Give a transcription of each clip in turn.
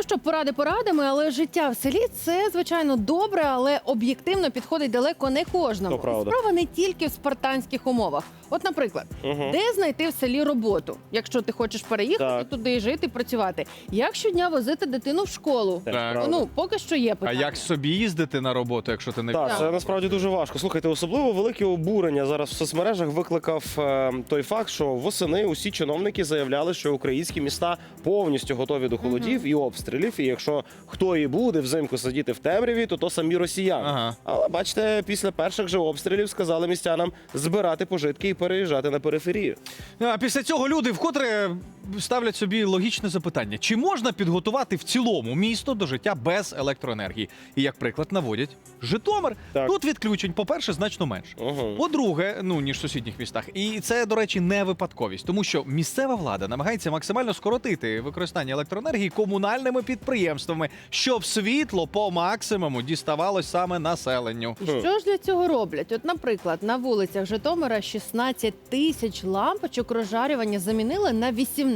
Ну що, поради порадами, але життя в селі це звичайно добре, але об'єктивно підходить далеко не кожному. То правда. Справа не тільки в спартанських умовах. От, наприклад, Угу. де знайти в селі роботу, якщо ти хочеш переїхати Так. туди жити, працювати. Як щодня возити дитину в школу? Так. Ну поки що є А як собі їздити на роботу, якщо ти не Так, Так. це насправді дуже важко. Слухайте, особливо велике обурення зараз в соцмережах викликав е, той факт, що восени усі чиновники заявляли, що українські міста повністю готові до холодів і обстрілів. І якщо хто і буде взимку сидіти в темряві, то то самі росіяни. Ага. Але бачите, після перших же обстрілів сказали містянам збирати пожитки і переїжджати на периферію. А після цього люди вкотре ставлять собі логічне запитання: чи можна підготувати в цілому місто до життя без електроенергії? І як приклад наводять Житомир. Так. Тут відключень, по-перше, значно менше. Угу. По-друге, ну ніж в сусідніх містах, і це, до речі, не випадковість, тому що місцева влада намагається максимально скоротити використання електроенергії комунальними підприємствами, щоб світло по максимуму діставалось саме населенню. І що ж для цього роблять? От, наприклад, на вулицях Житомира 16 тисяч лампочок розжарювання замінили на 18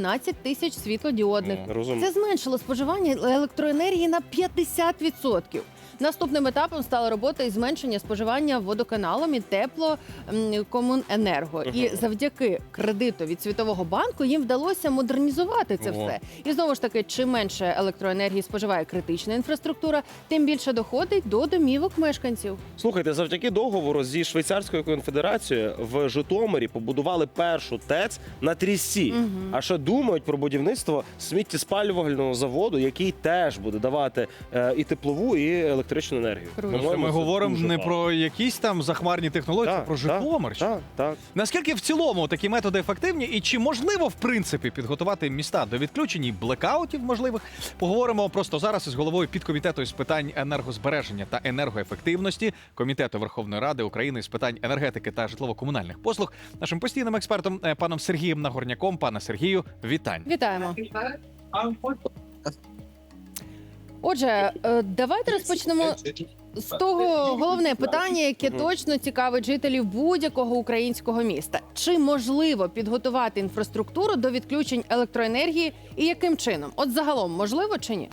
тисяч світлодіодних. Розум... Це зменшило споживання електроенергії на 50%. Наступним етапом стала робота із зменшення споживання водоканалом і теплокомуненерго. І завдяки кредиту від Світового банку їм вдалося модернізувати це Ого. все. І знову ж таки, чим менше електроенергії споживає критична інфраструктура, тим більше доходить до домівок мешканців. Слухайте, завдяки договору зі Швейцарською конфедерацією в Житомирі побудували першу ТЕЦ на трісці. Мгм. А ще думають про будівництво сміттєспалювального заводу, який теж буде давати е, і теплову, і електричну енергію. Круто. По-моєму, Ми говоримо не про якісь там захмарні технології, а про так, Житомир. Так, так. Наскільки в цілому такі методи ефективні, і чи можливо в принципі підготувати міста до відключень і блекаутів можливих? Поговоримо просто зараз із головою підкомітету з питань енергозбереження та енергоефективності комітету Верховної Ради України з питань енергетики та житлово-комунальних послуг, нашим постійним експертом е, паном Сергієм Нагорняком. Пане Сергію, вітань. Вітаємо. Отже, е, давайте розпочнемо з того головне питання, яке точно цікавить жителів будь-якого українського міста. Чи можливо підготувати інфраструктуру до відключень електроенергії і яким чином? От загалом можливо чи ні?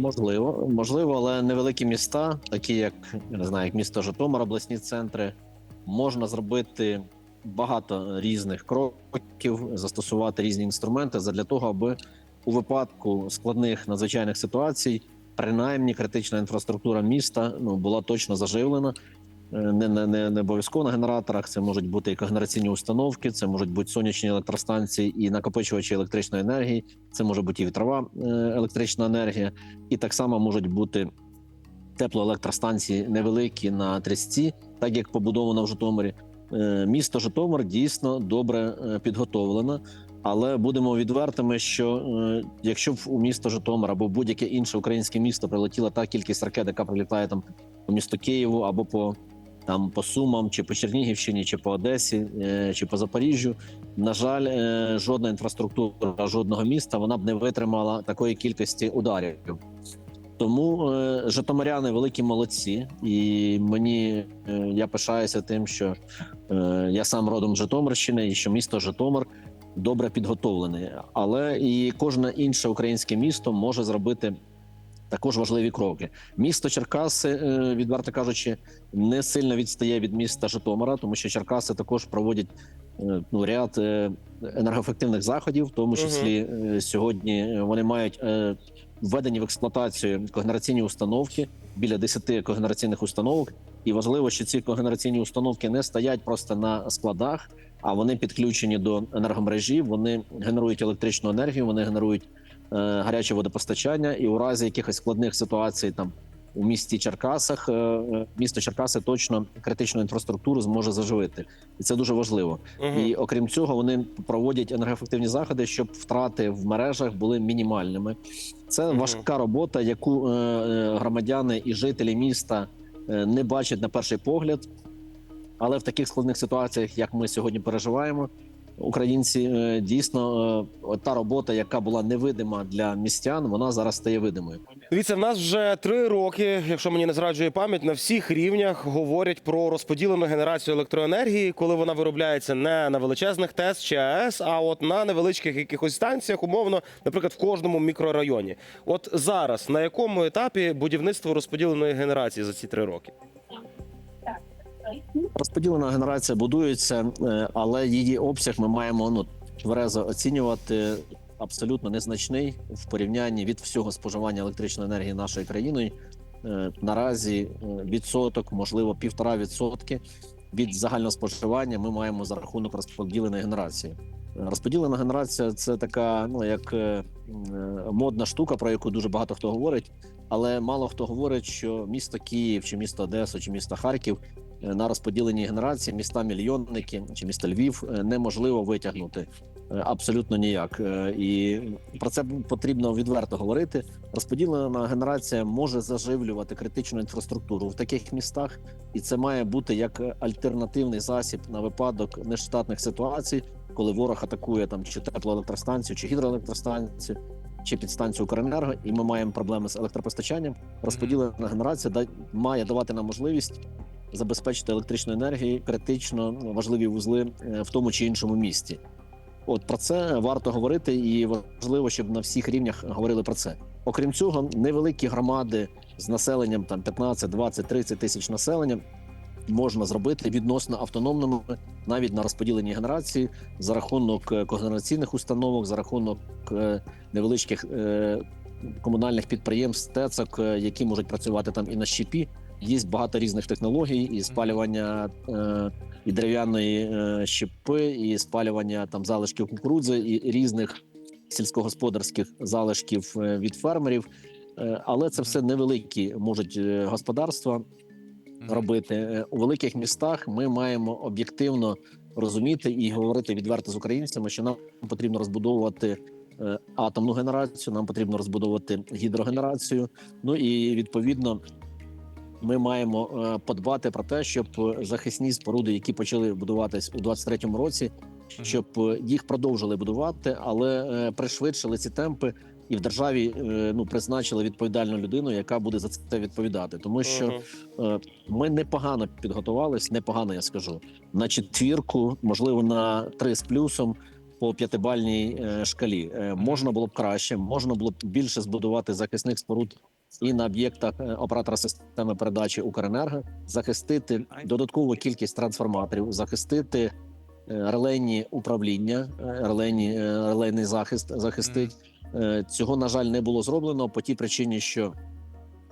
Можливо, можливо, але невеликі міста, такі як я не знаю, як місто Житомир, обласні центри, можна зробити багато різних кроків, застосувати різні інструменти для того, аби у випадку складних надзвичайних ситуацій, принаймні критична інфраструктура міста ну була точно заживлена. Е, Не, не, не, не обов'язково на генераторах. Це можуть бути і когенераційні установки, це можуть бути сонячні електростанції і накопичувачі електричної енергії. Це може бути і вітрова е, електрична енергія, і так само можуть бути теплоелектростанції невеликі на трісці, так як побудовано в Житомирі. Е, Місто Житомир дійсно добре підготовлено, але будемо відвертими, що е, якщо б у місто Житомир або будь-яке інше українське місто прилетіла та кількість ракет, яка прилітає там по місту Києву або по там по Сумам, чи по Чернігівщині, чи по Одесі, е, чи по Запоріжжю, на жаль, е, жодна інфраструктура жодного міста вона б не витримала такої кількості ударів. Тому е, житомиряни великі молодці, і мені е, я пишаюся тим, що е, я сам родом Житомирщини, і що місто Житомир добре підготовлене. Але і кожне інше українське місто може зробити також важливі кроки. Місто Черкаси, е, відверто кажучи, не сильно відстає від міста Житомира, тому що Черкаси також проводять е, ну, ряд е, енергоефективних заходів, в тому числі е, сьогодні вони мають введені в експлуатацію когенераційні установки біля 10 когенераційних установок. І важливо, що ці когенераційні установки не стоять просто на складах, а вони підключені до енергомережі. Вони генерують електричну енергію, вони генерують е, гаряче водопостачання. І у разі якихось складних ситуацій там у місті Черкасах, е, е, місто Черкаси точно критичну інфраструктуру зможе заживити, і це дуже важливо. Мгм. І окрім цього, вони проводять енергоефективні заходи, щоб втрати в мережах були мінімальними. Це важка робота, яку е, е, громадяни і жителі міста не бачать на перший погляд. Але в таких складних ситуаціях, як ми сьогодні переживаємо, українці е, дійсно е, та робота, яка була невидима для містян, вона зараз стає видимою. Дивіться, в нас вже три роки, якщо мені не зраджує пам'ять, на всіх рівнях говорять про розподілену генерацію електроенергії, коли вона виробляється не на величезних ТЕС чи АЕС, а от на невеличких якихось станціях, умовно, наприклад, в кожному мікрорайоні. От зараз на якому етапі будівництво розподіленої генерації за ці три роки? Розподілена генерація будується, е, але її обсяг ми маємо ну тверезо оцінювати абсолютно незначний в порівнянні від всього споживання електричної енергії нашої країни. Е, Наразі е, відсоток, можливо, півтора відсотки від загального споживання ми маємо за рахунок розподіленої генерації. Розподілена генерація це така, ну як модна штука, про яку дуже багато хто говорить, але мало хто говорить, що місто Київ, чи місто Одеса, чи місто Харків на розподіленій генерації міста мільйонники чи місто Львів е, неможливо витягнути е, абсолютно ніяк. Е, І про це потрібно відверто говорити. Розподілена генерація може заживлювати критичну інфраструктуру в таких містах, і це має бути як альтернативний засіб на випадок нештатних ситуацій, коли ворог атакує там чи теплоелектростанцію, чи гідроелектростанцію. Чи підстанцію Укренерго, і ми маємо проблеми з електропостачанням. Розподілена генерація має давати нам можливість забезпечити електричну енергію критично важливі вузли е, в тому чи іншому місті. От про це варто говорити, і важливо, щоб на всіх рівнях говорили про це. Окрім цього, невеликі громади з населенням там 15, 20, 30 тисяч населення можна зробити відносно автономними навіть на розподіленій генерації за рахунок е, когенераційних установок, за рахунок е, невеличких комунальних підприємств, ТЕЦок, які можуть працювати там і на щепі. Є багато різних технологій, і спалювання е, і дерев'яної е, щепи, і спалювання там залишків кукурудзи, і різних сільськогосподарських залишків е, від фермерів. Е, але це все невеликі можуть господарства робити у великих містах. Ми маємо об'єктивно розуміти і говорити відверто з українцями, що нам потрібно розбудовувати атомну генерацію, нам потрібно розбудовувати гідрогенерацію. Ну і відповідно. Ми маємо е, подбати про те, щоб е, захисні споруди, які почали будуватись у 23-му році, щоб е, їх продовжили будувати, але пришвидшили ці темпи, і в державі ну призначили відповідальну людину, яка буде за це відповідати, тому що. Е, Ми непогано підготувались, непогано я скажу на четвірку, можливо, на три з плюсом по п'ятибальній шкалі. Е, Можна було б краще, можна було б більше збудувати захисних споруд і на об'єктах е, оператора системи передачі Укренерго, захистити додаткову кількість трансформаторів, захистити е, релейні управління, е, релейні, релейний захист захистить. Цього на жаль не було зроблено по тій причині, що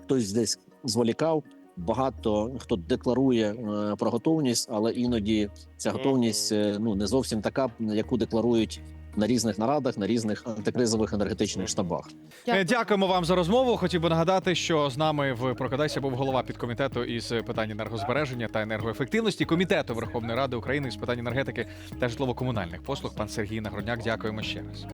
хтось десь зволікав. Багато хто декларує про готовність, але іноді ця готовність ну не зовсім така, яку декларують на різних нарадах, на різних антикризових енергетичних штабах. Дякую. Дякуємо вам за розмову. Хотів би нагадати, що з нами в Прокидайся був голова підкомітету із питань енергозбереження та енергоефективності комітету Верховної Ради України з питань енергетики та житлово-комунальних послуг. Пан Сергій Нагорняк. Дякуємо ще раз.